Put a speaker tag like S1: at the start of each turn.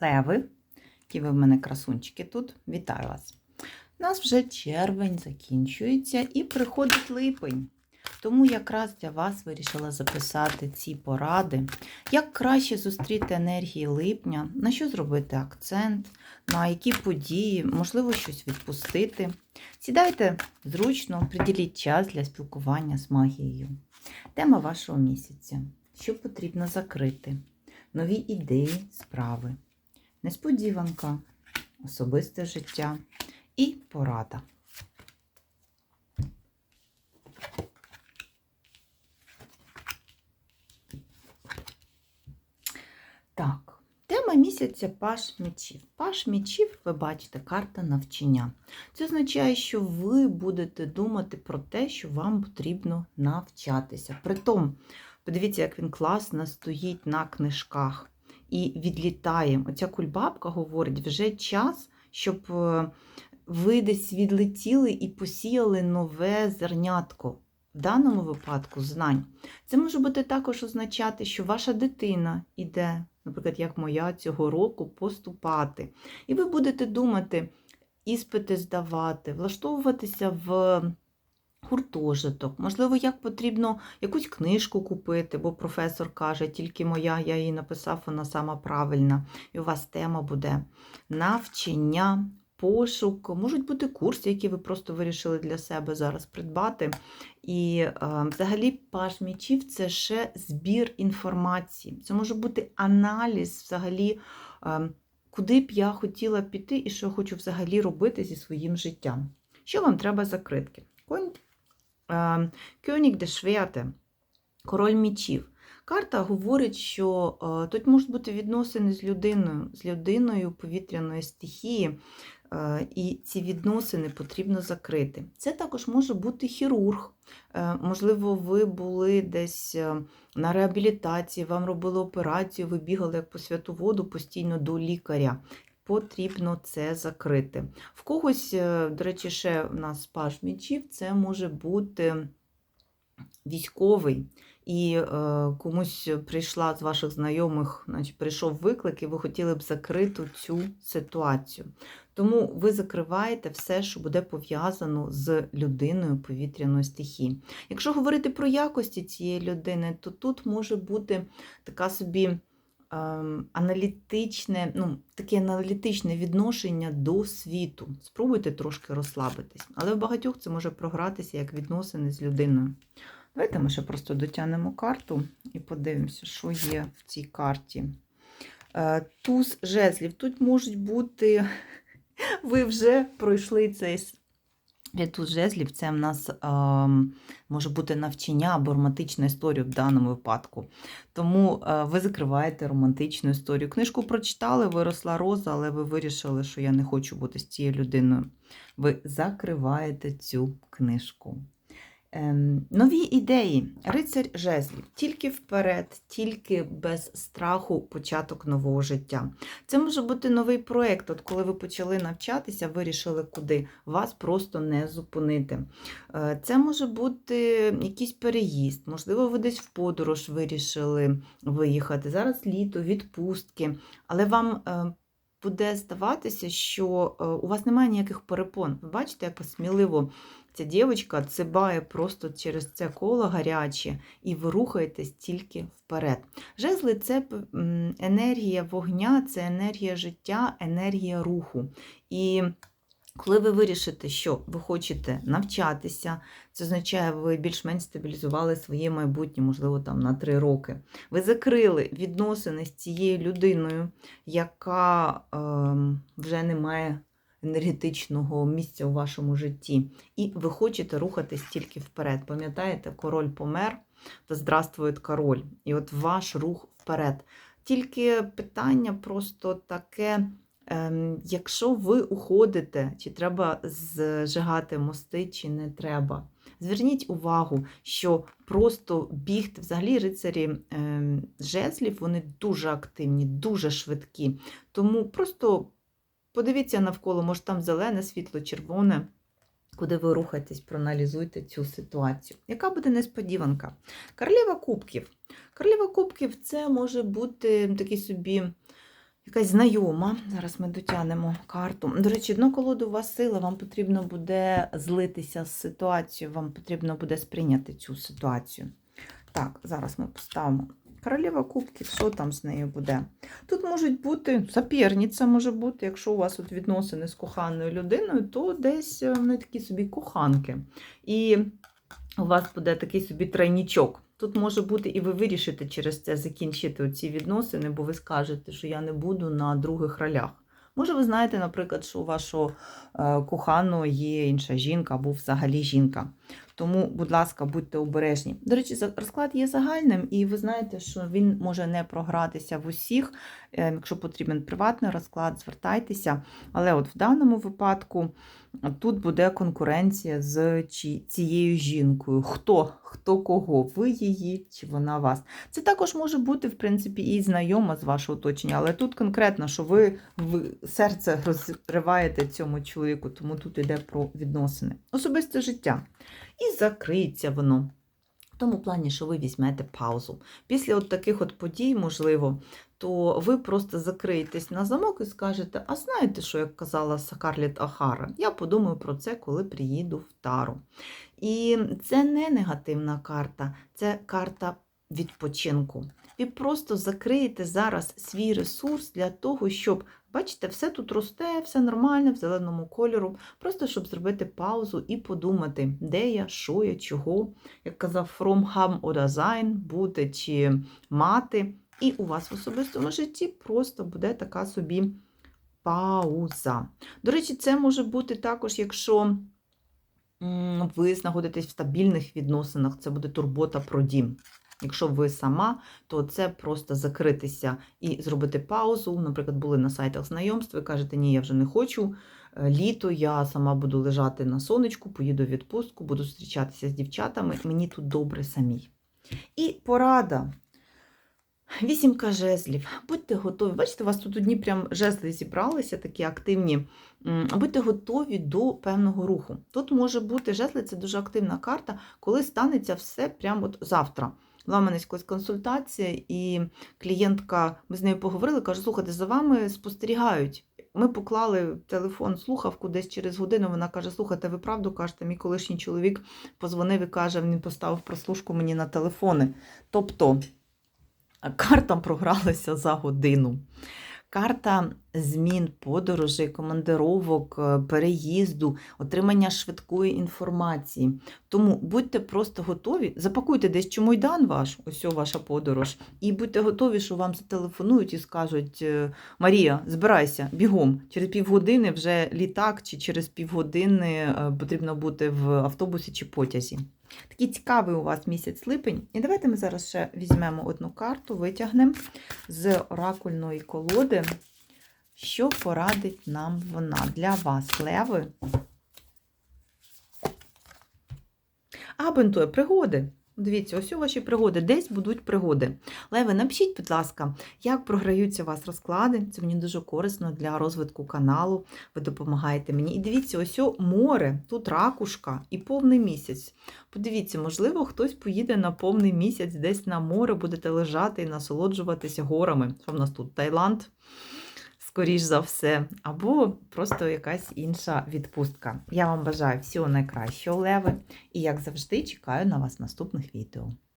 S1: Леви, які ви в мене красунчики тут. Вітаю вас! У нас вже червень закінчується і приходить липень. Тому якраз для вас вирішила записати ці поради, як краще зустріти енергії липня, на що зробити акцент, на які події, можливо, щось відпустити. Сідайте зручно, приділіть час для спілкування з магією. Тема вашого місяця. Що потрібно закрити? Нові ідеї, справи, несподіванка, особисте життя і порада. Так, тема місяця Паш мечів. Паш мечів, ви бачите, карта навчання. Це означає, що ви будете думати про те, що вам потрібно навчатися. Притом, подивіться, як він класно стоїть на книжках і відлітає. Оця кульбабка говорить, вже час, щоб е, ви десь відлетіли і посіяли нове зернятко. В даному випадку знань. Це може бути також означати, що ваша дитина йде, наприклад, як моя цього року, поступати. І ви будете думати, іспити здавати, влаштовуватися в гуртожиток, можливо, як потрібно якусь книжку купити, бо професор каже, тільки моя, я її написав, вона сама правильна. І у вас тема буде навчання, пошук, можуть бути курси, які ви просто вирішили для себе зараз придбати. І е, взагалі паш мічів це ще збір інформації. Це може бути аналіз взагалі. Е, Куди б я хотіла піти і що хочу взагалі робити зі своїм життям? Що вам треба закритки? Е, Кьоніг де Швяте, король мічів. Карта говорить, що е, тут можуть бути відносини з людиною, з людиною повітряної стихії, е, і ці відносини потрібно закрити. Це також може бути хірург. Можливо, ви були десь на реабілітації, вам робили операцію, ви бігали як по святу воду постійно до лікаря. Потрібно це закрити. В когось, до речі, ще в нас паж мічів, це може бути військовий, і е, комусь прийшла з ваших знайомих, значить, прийшов виклик, і ви хотіли б закрити цю ситуацію. Тому ви закриваєте все, що буде пов'язано з людиною повітряної стихії. Якщо говорити про якості цієї людини, то тут може бути така собі. Аналітичне, ну, таке аналітичне відношення до світу. Спробуйте трошки розслабитись. Але в багатьох це може програтися як відносини з людиною. Давайте ми ще просто дотягнемо карту і подивимося, що є в цій карті. Е, туз жезлів. Тут можуть бути, ви вже пройшли цей Туз жезлів, це в нас е, може бути навчання або романтична історія в даному випадку. Тому е, ви закриваєте романтичну історію. Книжку прочитали, виросла роза, але ви вирішили, що я не хочу бути з цією людиною. Ви закриваєте цю книжку. Ем, нові ідеї, рицарь жезлів, тільки вперед, тільки без страху початок нового життя. Це може бути новий проєкт, от коли ви почали навчатися, вирішили куди, вас просто не зупинити. Е, це може бути якийсь переїзд, можливо, ви десь в подорож вирішили виїхати. Зараз літо, відпустки, але вам. Е, буде здаватися, що е, у вас немає ніяких перепон. Ви бачите, як сміливо ця дівчинка цибає просто через це коло гаряче, і ви рухаєтесь тільки вперед. Жезли це енергія вогня, це енергія життя, енергія руху. І коли ви вирішите, що ви хочете навчатися, це означає, ви більш-менш стабілізували своє майбутнє, можливо, там на три роки. Ви закрили відносини з цією людиною, яка е, вже не має енергетичного місця у вашому житті. І ви хочете рухатись тільки вперед. Пам'ятаєте, король помер, то здравствує король. І от ваш рух вперед. Тільки питання просто таке. Ем, якщо ви уходите, чи треба зжигати мости, чи не треба. Зверніть увагу, що просто бігти, взагалі рицарі ем, жезлів, вони дуже активні, дуже швидкі. Тому просто Подивіться навколо, може там зелене, світло, червоне, куди ви рухаєтесь, проаналізуйте цю ситуацію. Яка буде несподіванка? Королева кубків. Королева кубків це може бути такий собі, якась знайома. Зараз ми дотягнемо карту. До речі, дно колоду у вас сила, вам потрібно буде злитися з ситуацією, вам потрібно буде сприйняти цю ситуацію. Так, зараз ми поставимо. Королева кубків, що там з нею буде? Тут можуть бути соперниця може бути, якщо у вас от відносини з коханою людиною, то десь е, вони такі собі коханки. І у вас буде такий собі тройнічок. Тут може бути, і ви вирішите через це закінчити ці відносини, бо ви скажете, що я не буду на других ролях. Може, ви знаєте, наприклад, що у вашого е, коханого є інша жінка або взагалі жінка. Тому, будь ласка, будьте обережні. До речі, розклад є загальним, і ви знаєте, що він може не програтися в усіх. Е, Якщо потрібен приватний розклад, звертайтеся. Але от в даному випадку е, тут буде конкуренція з цією жінкою. Хто? Хто кого? Ви її чи вона вас? Це також може бути, в принципі, і знайома з вашого оточення, але тут конкретно, що ви в серце розриваєте цьому чоловіку, тому тут йде про відносини. Особисте життя. І закриється воно. В тому плані, що ви візьмете паузу. Після от таких от подій, можливо, то ви просто закриєтесь на замок і скажете: а знаєте, що як казала Сакарліт Ахара? Я подумаю про це, коли приїду в Тару. І це не негативна карта, це карта відпочинку. Ви просто закриєте зараз свій ресурс для того, щоб, бачите, все тут росте, все нормально, в зеленому кольору, просто щоб зробити паузу і подумати, де я, що я, чого, як казав From Ham oder Sein, бути чи мати. І у вас в особистому житті просто буде така собі пауза. До речі, це може бути також, якщо ви знаходитесь в стабільних відносинах, це буде турбота про дім. Якщо ви сама, то це просто закритися і зробити паузу. Наприклад, були на сайтах знайомств, ви кажете, ні, я вже не хочу. Е, Літо я сама буду лежати на сонечку, поїду в відпустку, буду зустрічатися з дівчатами. Мені тут добре самій. І порада. Вісімка жезлів. Будьте готові. Бачите, у вас тут одні прям жезли зібралися, такі активні. Будьте готові до певного руху. Тут може бути жезли, це дуже активна карта, коли станеться все прямо от завтра. Була в мене консультація, і клієнтка, ми з нею поговорили, каже: слухайте, за вами спостерігають. Ми поклали телефон, слухавку десь через годину. Вона каже: Слухайте, ви правду кажете, мій колишній чоловік позвонив і каже, він поставив прослушку мені на телефони. Тобто карта програлася за годину. Карта змін, подорожей, командировок, е, переїзду, отримання швидкої інформації. Тому будьте просто готові, запакуйте десь чомойдан ваш, ось ваша подорож, і будьте готові, що вам зателефонують і скажуть: е, Марія, збирайся, бігом. Через півгодини вже літак, чи через півгодини е, потрібно бути в автобусі чи потязі. Такий цікавий у вас місяць липень. І давайте ми зараз ще візьмемо одну карту, витягнемо з оракульної колоди, що порадить нам вона для вас, леви. А бентує пригоди. Дивіться, ось у ваші пригоди, десь будуть пригоди. Леви, напишіть, будь ласка, як програються у вас розклади. Це мені дуже корисно для розвитку каналу. Ви допомагаєте мені. І дивіться, ось о море, тут ракушка і повний місяць. Подивіться, можливо, хтось поїде на повний місяць десь на море, будете лежати і насолоджуватися горами. Що в нас тут? Таїланд? Скоріш за все, або просто якась інша відпустка. Я вам бажаю всього найкращого, леви, і як завжди, чекаю на вас в наступних відео.